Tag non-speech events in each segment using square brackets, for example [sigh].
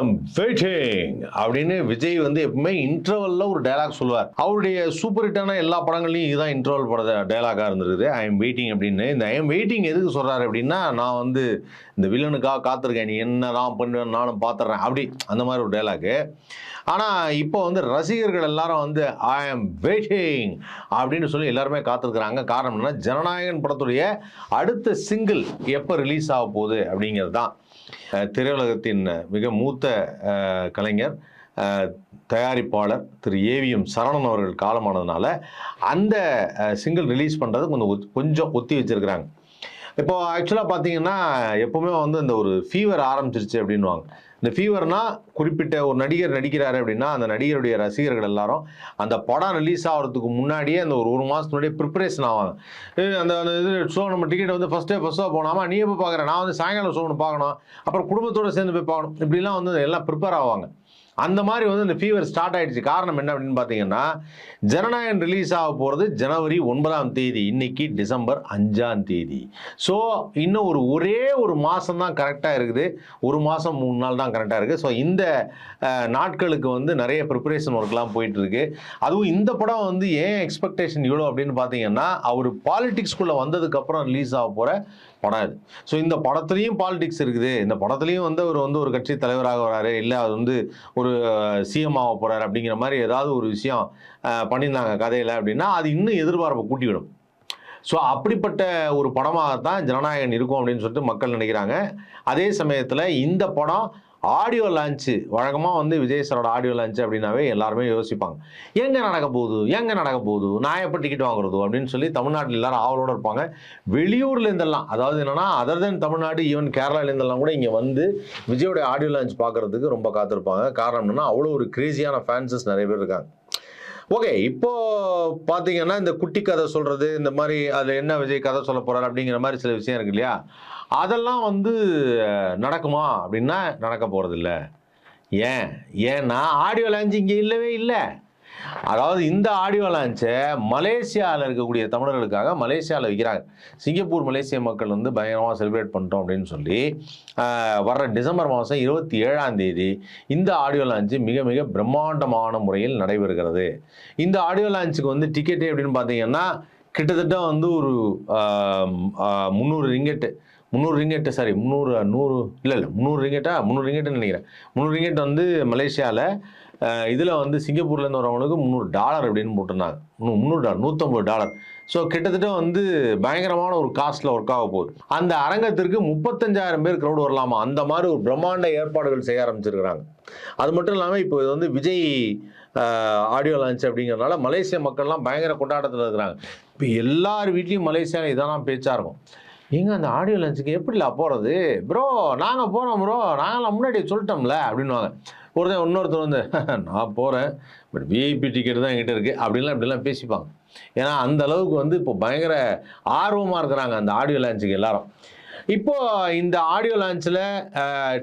Am waiting அப்படின்னு விஜய் வந்து எப்பவுமே இன்டர்வல்ல ஒரு டைலாக் சொல்லுவார். அவருடைய சூப்பர் ஹிட்டான எல்லா படங்களையும் இதுதான் இன்டர்வல் பட டயலாகாக இருந்திருக்குது. ஐ எம் வெயிட்டிங் அப்படின்னு. இந்த ஐ எம் வெயிட்டிங் எதுக்கு சொல்றாரு அப்படின்னா நான் வந்து இந்த வில்லனுக்காக காத்திருக்கேன். நீ என்ன நான் பண்ணுவேன் நானும் பார்த்துறேன் அப்படி அந்த மாதிரி ஒரு டைலாக்கு ஆனால் இப்போ வந்து ரசிகர்கள் எல்லாரும் வந்து ஐ எம் வெயிட்டிங் அப்படின்னு சொல்லி எல்லாருமே காத்திருக்கிறாங்க. காரணம் என்ன ஜனநாயகன் படத்துடைய அடுத்த சிங்கிள் எப்போ ரிலீஸ் ஆக போகுது அப்படிங்கிறது தான் திரையுலகத்தின் மிக மூத்த கலைஞர் தயாரிப்பாளர் திரு ஏவிஎம் சரணன் அவர்கள் காலமானதுனால அந்த சிங்கிள் ரிலீஸ் பண்ணுறது கொஞ்சம் கொஞ்சம் ஒத்தி வச்சிருக்கிறாங்க. இப்போ ஆக்சுவலாக பார்த்தீங்கன்னா எப்போவுமே வந்து இந்த ஒரு ஃபீவர் ஆரம்பிச்சிருச்சு அப்படின்வாங்க இந்த ஃபீவர்னா குறிப்பிட்ட ஒரு நடிகர் நடிக்கிறாரு அப்படின்னா அந்த நடிகருடைய ரசிகர்கள் எல்லாரும் அந்த படம் ரிலீஸ் ஆகிறதுக்கு முன்னாடியே அந்த ஒரு ஒரு மாதத்துக்கு ப்ரிப்பரேஷன் ஆவாங்க. அந்த அந்த இது ஷோ நம்ம டிக்கெட் வந்து ஃபஸ்ட்டே ஃபஸ்ட் ஷோ போனாமா? நீ எப்போ பார்க்குற நான் வந்து சாயங்காலம் ஷோ ஒன்று பார்க்கணும். அப்புறம் குடும்பத்தோடு சேர்ந்து போய் பார்க்கணும். இப்படிலாம் வந்து எல்லாம் ப்ரிப்பேர் ஆவாங்க. அந்த மாதிரி வந்து இந்த ஃபீவர் ஸ்டார்ட் ஆயிடுச்சு. காரணம் என்ன அப்படின்னு பார்த்தீங்கன்னா ஜனநாயகன் ரிலீஸ் ஆக போகிறது ஜனவரி ஒன்பதாம் தேதி இன்னைக்கு டிசம்பர் அஞ்சாம் தேதி. ஸோ இன்னும் ஒரு ஒரே ஒரு மாதம் தான் கரெக்டாக இருக்குது. ஒரு மாதம் மூணு நாள் தான் கரெக்டாக இருக்குது ஸோ இந்த நாட்களுக்கு வந்து நிறைய ப்ரிப்பரேஷன் ஒர்க்லாம் போயிட்டுருக்கு. அதுவும் இந்த படம் வந்து ஏன் எக்ஸ்பெக்டேஷன் இவ்வளோ அப்படின்னு பார்த்தீங்கன்னா அவர் பாலிடிக்ஸ்குள்ளே வந்ததுக்கப்புறம் ரிலீஸ் ஆக போகிற படம் இது. ஸோ இந்த படத்துலையும் பாலிடிக்ஸ் இருக்குது. இந்த படத்துலையும் வந்து அவர் வந்து ஒரு கட்சி தலைவராக வராரு. இல்லை அது வந்து ஒரு சிஎம் ஆக போகிறார் அப்படிங்கிற மாதிரி ஏதாவது ஒரு விஷயம் பண்ணியிருந்தாங்க கதையில் அப்படின்னா அது இன்னும் எதிர்பார்ப்பை கூட்டிவிடும். ஸோ அப்படிப்பட்ட ஒரு படமாக தான் ஜனநாயகன் இருக்கும் அப்படின்னு சொல்லிட்டு மக்கள் நினைக்கிறாங்க. அதே சமயத்தில் இந்த படம் ஆடியோ லான்ச்சு வழக்கமாக வந்து விஜய் சாரோட ஆடியோ லான்ச்சு அப்படின்னாவே எல்லாருமே யோசிப்பாங்க. எங்கே நடக்க போகுது? எங்கே நடக்க போகுது? நான் எப்போ டிக்கெட் வாங்குறது? அப்படின்னு சொல்லி தமிழ்நாட்டில் எல்லாரும் ஆவலோடு இருப்பாங்க. வெளியூர்லேருந்தெல்லாம் அதாவது என்னென்னா அதர் தென் தமிழ்நாடு ஈவன் கேரளாலேருந்தெல்லாம் கூட இங்கே வந்து விஜயோட ஆடியோ லான்ச் பார்க்கறதுக்கு ரொம்ப காத்திருப்பாங்க. காரணம் என்னென்னா அவ்வளோ ஒரு கிரேசியான ஃபேன்சஸ் நிறைய பேர் இருக்காங்க. ஓகே இப்போ பார்த்தீங்கன்னா இந்த குட்டி கதை சொல்கிறது இந்த மாதிரி அதில் என்ன விஜய் கதை சொல்ல போகிறார் அப்படிங்கிற மாதிரி சில விஷயம் இருக்கு இல்லையா? அதெல்லாம் வந்து நடக்குமா? அப்படின்னா நடக்க போகிறதில்ல ஏன்? ஏன்னா ஆடியோ லான்ச் இங்கே இல்லவே இல்லை. அதாவது இந்த ஆடியோ லான்ச்சை மலேசியாவில் இருக்கக்கூடிய தமிழர்களுக்காக மலேசியாவில் வைக்கிறாங்க. சிங்கப்பூர் மலேசிய மக்கள் வந்து பயங்கரமாக செலிப்ரேட் பண்ணிட்டோம் அப்படின்னு சொல்லி வர்ற டிசம்பர் மாதம் இருபத்தி ஏழாம் தேதி இந்த ஆடியோ லான்ச்சு மிக மிக பிரம்மாண்டமான முறையில் நடைபெறுகிறது. இந்த ஆடியோ லான்ச்சுக்கு வந்து டிக்கெட்டு அப்படின்னு பார்த்தீங்கன்னா கிட்டத்தட்ட வந்து ஒரு முந்நூறு ரிங்கெட்டு. முந்நூறு ரிங்கெட்டு சாரி முந்நூறு நூறு இல்லை இல்லை முந்நூறு ரிங்கெட்டா முந்நூறு ரிங்கெட்டுன்னு நினைக்கிறேன். முந்நூறு ரிங்கெட் வந்து மலேசியாவில் இதில் வந்து சிங்கப்பூர்லேருந்து வரவங்களுக்கு முந்நூறு டாலர் அப்படின்னு போட்டிருந்தாங்க. முந்நூறு டாலர் நூற்றம்பது டாலர். ஸோ கிட்டத்தட்ட வந்து பயங்கரமான ஒரு காஸ்ட்டில் ஒர்க் ஆக போகுது. அந்த அரங்கத்திற்கு முப்பத்தஞ்சாயிரம் பேர் க்ரௌட் வரலாமா? அந்த மாதிரி ஒரு பிரம்மாண்ட ஏற்பாடுகள் செய்ய ஆரம்பிச்சிருக்கிறாங்க. அது மட்டும் இல்லாமல் இப்போ இது வந்து விஜய் ஆடியோ லான்ச் அப்படிங்கிறதுனால மலேசிய மக்கள்லாம் பயங்கர கொண்டாட்டத்தில் இருக்கிறாங்க. இப்போ எல்லார் வீட்லேயும் மலேசியாவில் இதெல்லாம் பேச்சாக இருக்கும் எங்க அந்த ஆடியோ லான்ச்சுக்கு எப்படிலா போகிறது ப்ரோ நாங்கள் போகிறோம் ப்ரோ நாங்களாம் முன்னாடி சொல்லிட்டோம்ல அப்படின்வாங்க ஒருத்தன் இன்னொருத்தர் வந்து [laughs] நான் போகிறேன் பட் விஐபி டிக்கெட் தான் என்கிட்ட இருக்குது அப்படின்லாம் இப்படிலாம் பேசிப்பாங்க. ஏன்னா அந்த அளவுக்கு வந்து இப்போ பயங்கர ஆர்வமாக இருக்கிறாங்க அந்த ஆடியோ லான்ச்சுக்கு எல்லாரும். இப்போ இந்த ஆடியோ லான்ச்சில்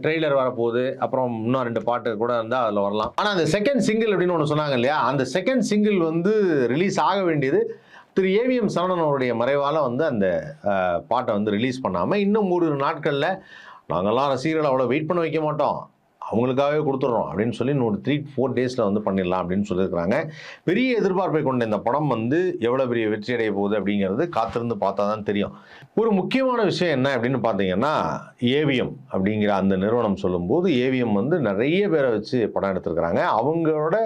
ட்ரெய்லர் வரப்போகுது அப்புறம் இன்னும் ரெண்டு பாட்டு கூட இருந்தால் அதில் வரலாம். ஆனால் அந்த செகண்ட் சிங்கிள் அப்படின்னு ஒன்று சொன்னாங்க இல்லையா? அந்த செகண்ட் சிங்கிள் வந்து ரிலீஸ் ஆக வேண்டியது திரு ஏவிஎம் சரவணன் அவருடைய மறைவால் வந்து அந்த பாட்டை வந்து ரிலீஸ் பண்ணாமல் இன்னும் ஒரு நாட்களில் நாங்கள்லாம் ரசிகர்கள் அவ்வளோ வெயிட் பண்ண வைக்க மாட்டோம். அவங்களுக்காகவே கொடுத்துட்றோம் அப்படின்னு சொல்லி இன்னும் ஒரு த்ரீ ஃபோர் டேஸில் வந்து பண்ணிடலாம் அப்படின்னு சொல்லியிருக்கிறாங்க. பெரிய எதிர்பார்ப்பை கொண்ட இந்த படம் வந்து எவ்வளோ பெரிய வெற்றி அடைய போகுது அப்படிங்கிறது காத்திருந்து பார்த்தா தான் தெரியும். ஒரு முக்கியமான விஷயம் என்ன அப்படின்னு பார்த்தீங்கன்னா ஏவிஎம் அப்படிங்கிற அந்த நிறுவனம் சொல்லும்போது ஏவிஎம் வந்து நிறைய பேரை வச்சு படம் எடுத்திருக்கிறாங்க. அவங்களோட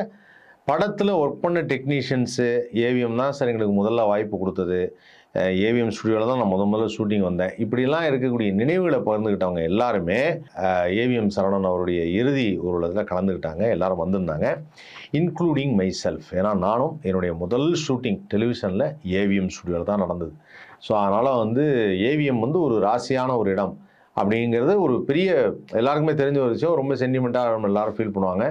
படத்தில் ஒர்க் பண்ண டெக்னீஷியன்ஸு ஏவிஎம் தான் சார் எங்களுக்கு முதல்ல வாய்ப்பு கொடுத்தது. ஏவிஎம் ஸ்டுடியோவில் தான் நான் முத முதல்ல ஷூட்டிங் வந்தேன். இப்படிலாம் இருக்கக்கூடிய நினைவுகளை பகிர்ந்துக்கிட்டவங்க எல்லாருமே ஏவிஎம் சரவணன் அவருடைய இறுதி ஊர்வலத்தில் கலந்துக்கிட்டாங்க எல்லாரும் வந்திருந்தாங்க. இன்க்ளூடிங் மை செல்ஃப் ஏன்னா நானும் என்னுடைய முதல் ஷூட்டிங் டெலிவிஷனில் ஏவிஎம் ஸ்டுடியோவில் தான் நடந்தது. ஸோ அதனால் வந்து ஏவிஎம் வந்து ஒரு ராசியான ஒரு இடம். அப்படிங்கிறது ஒரு பெரிய எல்லாருக்குமே தெரிஞ்ச ஒரு விஷயம். ரொம்ப சென்டிமெண்ட்டாக நம்ம எல்லாரும் ஃபீல் பண்ணுவாங்க.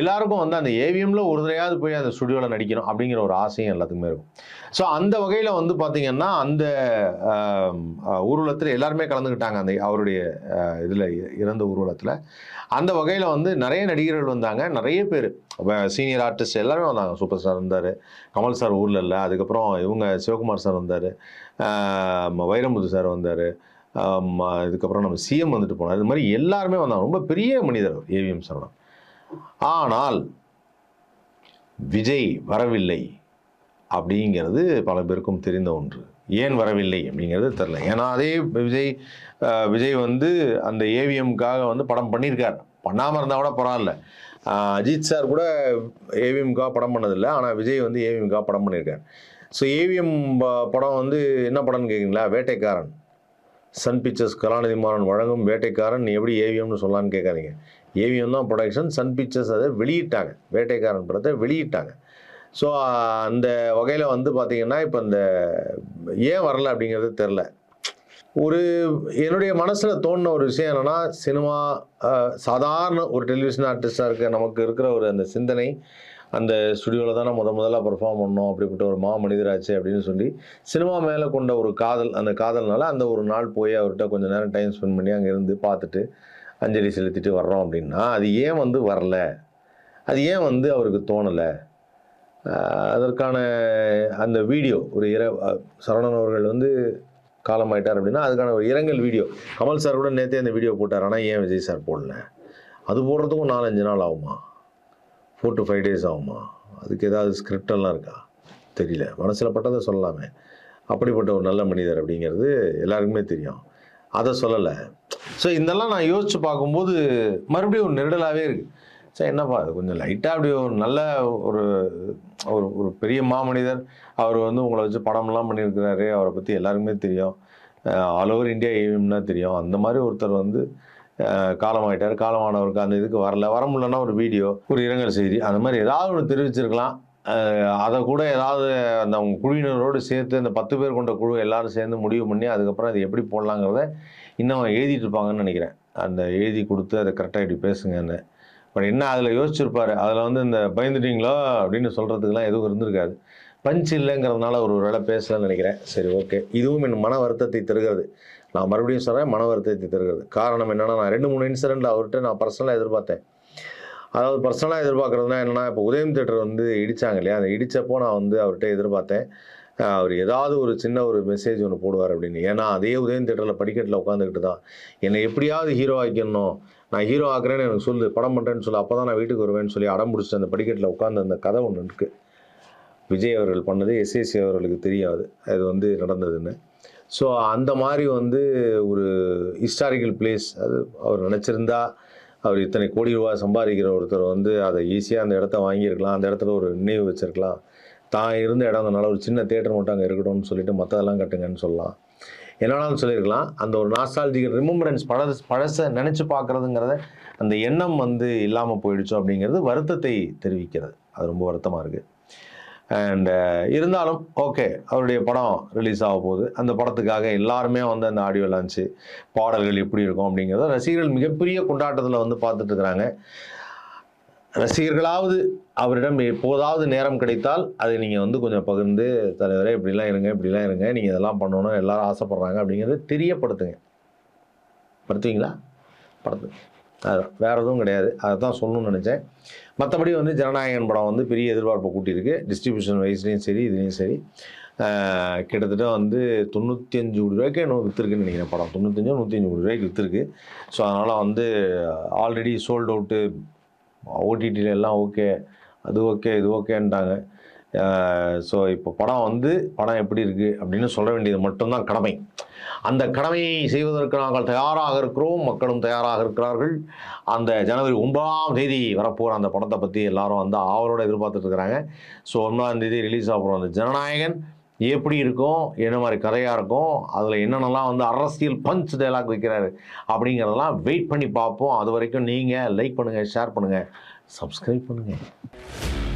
எல்லாருக்கும் வந்து அந்த ஏவிஎம்மில் ஒரு தடையாவது போய் அந்த ஸ்டுடியோவில் நடிக்கணும் அப்படிங்கிற ஒரு ஆசையும் எல்லாத்துக்குமே இருக்கும். ஸோ அந்த வகையில் வந்து பார்த்திங்கன்னா அந்த ஊர்வலத்தில் எல்லாருமே கலந்துக்கிட்டாங்க. அந்த அவருடைய இதில் இறந்த ஊர்வலத்தில். அந்த வகையில் வந்து நிறைய நடிகர்கள் வந்தாங்க. நிறைய பேர். சீனியர் ஆர்டிஸ்ட் எல்லாருமே வந்தாங்க. சூப்பர் ஸ்டார் இருந்தார். கமல் சார் ஊரில் இல்லை. அதுக்கப்புறம் இவங்க சிவகுமார் சார் வந்தார். வைரமுத்து சார் வந்தார். இதுக்கப்புறம் நம்ம சிஎம் வந்துட்டு போனார். இது மாதிரி எல்லாருமே வந்தாங்க. ரொம்ப பெரிய மனிதர் ஏவிஎம் சரவணன். ஆனால் விஜய் வரவில்லை அப்படிங்கிறது பல பேருக்கும் தெரிந்த ஒன்று. ஏன் வரவில்லை அப்படிங்கிறது தெரில ஏன்னா அதே விஜய் விஜய் வந்து அந்த ஏவிஎம்காக வந்து படம் பண்ணியிருக்கார். பண்ணாமல் இருந்தால் கூட பரவாயில்ல. அஜித் சார் கூட ஏவிஎம்காக படம் பண்ணதில்லை. ஆனால் விஜய் வந்து ஏவிஎம்காக படம் பண்ணியிருக்கார். ஸோ ஏவிஎம் படம் வந்து என்ன படம்னு கேட்குறீங்களா வேட்டைக்காரன். சன் பிக்சர்ஸ் கலாநிதி மாறன் வழங்கும் வேட்டைக்காரன் நீ எப்படி ஏவிஎம்னு சொல்லலான்னு கேட்காதீங்க. ஏவிஎம் தான் ப்ரொடக்ஷன் சன் பிக்சர்ஸ் அதை வெளியிட்டாங்க. வேட்டைக்காரன் படத்தை வெளியிட்டாங்க. ஸோ அந்த வகையில் வந்து பார்த்திங்கன்னா இப்போ இந்த ஏன் வரல அப்படிங்கிறது தெரில ஒரு என்னுடைய மனசில் தோணுன ஒரு விஷயம் என்னென்னா சினிமா சாதாரண ஒரு டெலிவிஷன் ஆர்டிஸ்டாக இருக்க நமக்கு இருக்கிற ஒரு அந்த சிந்தனை அந்த ஸ்டுடியோவில் தானே முத முதல்ல பர்ஃபார்ம் பண்ணோம் அப்படிப்பட்ட ஒரு மா மனிதராச்சு அப்படின்னு சொல்லி சினிமா மேலே கொண்ட ஒரு காதல் அந்த காதல்னால அந்த ஒரு நாள் போய் அவர்கிட்ட கொஞ்சம் நேரம் டைம் ஸ்பெண்ட் பண்ணி அங்கே இருந்து பார்த்துட்டு அஞ்சலி செலுத்திட்டு வர்றோம் அப்படின்னா அது ஏன் வந்து வரல? அது ஏன் வந்து அவருக்கு தோணலை? அதற்கான அந்த வீடியோ ஒரு இர சரவணன் அவர்கள் வந்து காலமாயிட்டார் அப்படின்னா அதுக்கான ஒரு இரங்கல் வீடியோ கமல் சார் கூட நேற்றே அந்த வீடியோ போட்டார் ஆனால் ஏன் விஜய் சார் போடல? அது போடுறதுக்கும் நாலஞ்சு நாள் ஆகுமா? ஃபோர் டு ஃபைவ் டேஸ் ஆகுமா? அதுக்கு ஏதாவது ஸ்கிரிப்டெல்லாம் இருக்கா? தெரியல. மனசில் பட்டதை சொல்லலாமே. அப்படிப்பட்ட ஒரு நல்ல மனிதர் அப்படிங்கிறது எல்லாருக்குமே தெரியும். அதை சொல்லலை. ஸோ இதெல்லாம் நான் யோசித்து பார்க்கும்போது மறுபடியும் ஒரு நெருடலாகவே இருக்குது சரி என்னப்பா அது கொஞ்சம் லைட்டாக அப்படி ஒரு நல்ல ஒரு ஒரு ஒரு பெரிய மாமனிதர். அவர் வந்து உங்களை வச்சு படம்லாம் பண்ணியிருக்கிறாரு. அவரை பற்றி எல்லாருக்குமே தெரியும். ஆல் ஓவர் இந்தியா ஏவிஎம்னா தெரியும். அந்த மாதிரி ஒருத்தர் வந்து காலமாயிட்டார். காலமானவருக்கு அந்த இதுக்கு வரல. வர முடியலன்னா ஒரு வீடியோ ஒரு இரங்கல் செய்தி அந்த மாதிரி ஏதாவது ஒன்று தெரிவிச்சிருக்கலாம். அதை கூட ஏதாவது அந்த அவங்க குழுவினரோடு சேர்த்து அந்த பத்து பேர் கொண்ட குழு எல்லாரும் சேர்ந்து முடிவு பண்ணி அதுக்கப்புறம் அது எப்படி போடலாங்கிறத இன்னும் எழுதிட்டு இருப்பாங்கன்னு நினைக்கிறேன். அந்த எழுதி கொடுத்து அதை கரெக்டாக இப்படி பேசுங்கன்னு. பட் என்ன அதில் யோசிச்சிருப்பார்? அதில் வந்து இந்த பயந்துட்டீங்களோ அப்படின்னு சொல்கிறதுக்கெல்லாம் எதுவும் இருந்திருக்காது. பஞ்ச் இல்லைங்கிறதுனால ஒரு வேலை பேசலன்னு நினைக்கிறேன். சரி ஓகே இதுவும் என் மன வருத்தத்தை தருகிறது. நான் மறுபடியும் சொல்கிறேன் மன வருத்தத்தை தருகிறது காரணம் என்னென்னா நான் ரெண்டு மூணு இன்சிடென்ட் அவர்கிட்ட நான் பர்சனலாக எதிர்பார்த்தேன். அதாவது பர்சனலாக எதிர்பார்க்குறதுனா என்னென்னா இப்போ உதயம் தேட்டர் வந்து இடித்தாங்க இல்லையா? அந்த இடித்தப்போ நான் வந்து அவர்கிட்ட எதிர்பார்த்தேன். அவர் ஏதாவது ஒரு சின்ன ஒரு மெசேஜ் ஒன்று போடுவார் அப்படின்னு. ஏன்னா அதே உதயம் தேட்டரில் படிக்கட்டில் உட்காந்துக்கிட்டு தான். என்னை எப்படியாவது ஹீரோ ஆக்கிடணும். நான் ஹீரோ ஆக்குறேன்னு எனக்கு சொல்லு படம் பண்ணுறேன்னு சொல்லி அப்போ தான் நான் வீட்டுக்கு வருவேன்னு சொல்லி அடம் பிடிச்சிட்டு அந்த படிக்கட்டில் உட்காந்து அந்த கதை ஒன்று இருக்குது விஜய் அவர்கள் பண்ணது எஸ்எஸ்சி அவர்களுக்கு தெரியாது. அது வந்து நடந்ததுன்னு. ஸோ அந்த மாதிரி வந்து ஒரு ஹிஸ்டாரிக்கல் பிளேஸ் அது அவர் நினச்சிருந்தா அவர் இத்தனை கோடி ரூபாய் சம்பாதிக்கிற ஒருத்தர் வந்து அதை ஈஸியாக அந்த இடத்த வாங்கியிருக்கலாம் அந்த இடத்துல ஒரு நினைவு வச்சுருக்கலாம். தான் இருந்த இடம்னால ஒரு சின்ன தேட்டர் மட்டும் அங்கே இருக்கட்டும்னு சொல்லிட்டு மற்றதெல்லாம் கட்டுங்கன்னு சொல்லலாம். என்னென்னு சொல்லியிருக்கலாம். அந்த ஒரு நாஸ்டாலஜிக்கல் ரிமம்பரன்ஸ் பழச பழசை நினச்சி பார்க்குறதுங்கிறத அந்த எண்ணம் வந்து இல்லாமல் போயிடுச்சோ அப்படிங்கிறது வருத்தத்தை தெரிவிக்கிறது. அது ரொம்ப வருத்தமாக இருக்குது அண்ட் uh, இருந்தாலும் ஓகே அவருடைய படம் ரிலீஸ் ஆக போகுது. அந்த படத்துக்காக எல்லாருமே வந்து அந்த ஆடியோ லான்ச்சு பாடல்கள் எப்படி இருக்கும் அப்படிங்கிறத ரசிகர்கள் மிகப்பெரிய கொண்டாட்டத்தில் வந்து பார்த்துட்டு இருக்கிறாங்க. ரசிகர்களாவது அவரிடம் எப்போதாவது நேரம் கிடைத்தால் அதை நீங்கள் வந்து கொஞ்சம் பகிர்ந்து தலைவரே இப்படிலாம் இருங்க இப்படிலாம் இருங்க நீங்கள் இதெல்லாம் பண்ணணும் எல்லாரும் ஆசைப்பட்றாங்க அப்படிங்கிறத தெரியப்படுத்துங்க. படுத்துவீங்களா? படுத்து வேறு எதுவும் கிடையாது. அதை தான் சொல்லணும்னு நினச்சேன். மற்றபடி வந்து ஜனநாயகன் படம் வந்து பெரிய எதிர்பார்ப்பை கூட்டியிருக்கு. டிஸ்ட்ரிபியூஷன் வைஸ்லேயும் சரி இதுலேயும் சரி. கிட்டத்தட்ட வந்து தொண்ணூற்றி அஞ்சு கோடி ரூபாய்க்கு இன்னும் விற்றுருக்குன்னு நினைக்கிறேன் படம். தொண்ணூத்தஞ்சோ நூற்றி அஞ்சு கோடி ரூபாய்க்கு விற்றுருக்கு ஸோ அதனால் வந்து ஆல்ரெடி சோல்ட் அவுட்டு ஓடிடியில் எல்லாம் ஓகே அது ஓகே இது ஓகேன்ட்டாங்க ஸோ இப்போ படம் வந்து படம் எப்படி இருக்குது அப்படின்னு சொல்ல வேண்டியது மட்டும்தான் கடமை. அந்த கடமையை செய்வதற்கு நாங்கள் தயாராக இருக்கிறோம். மக்களும் தயாராக இருக்கிறார்கள். அந்த ஜனவரி ஒன்பதாம் தேதி வரப்போகிற அந்த படத்தை பற்றி எல்லாரும் வந்து ஆவலோடு எதிர்பார்த்துட்டு இருக்கிறாங்க. ஸோ ஒன்பதாம் தேதி ரிலீஸ் ஆக அந்த ஜனநாயகன் எப்படி இருக்கும்? என்ன மாதிரி கதையாக இருக்கும்? அதில் என்னென்னலாம் வந்து அரசியல் பஞ்ச் டைலாக் வைக்கிறாரு அப்படிங்கிறதெல்லாம் வெயிட் பண்ணி பார்ப்போம். அது வரைக்கும் நீங்கள் லைக் பண்ணுங்கள் ஷேர் பண்ணுங்கள் சப்ஸ்கிரைப் பண்ணுங்கள்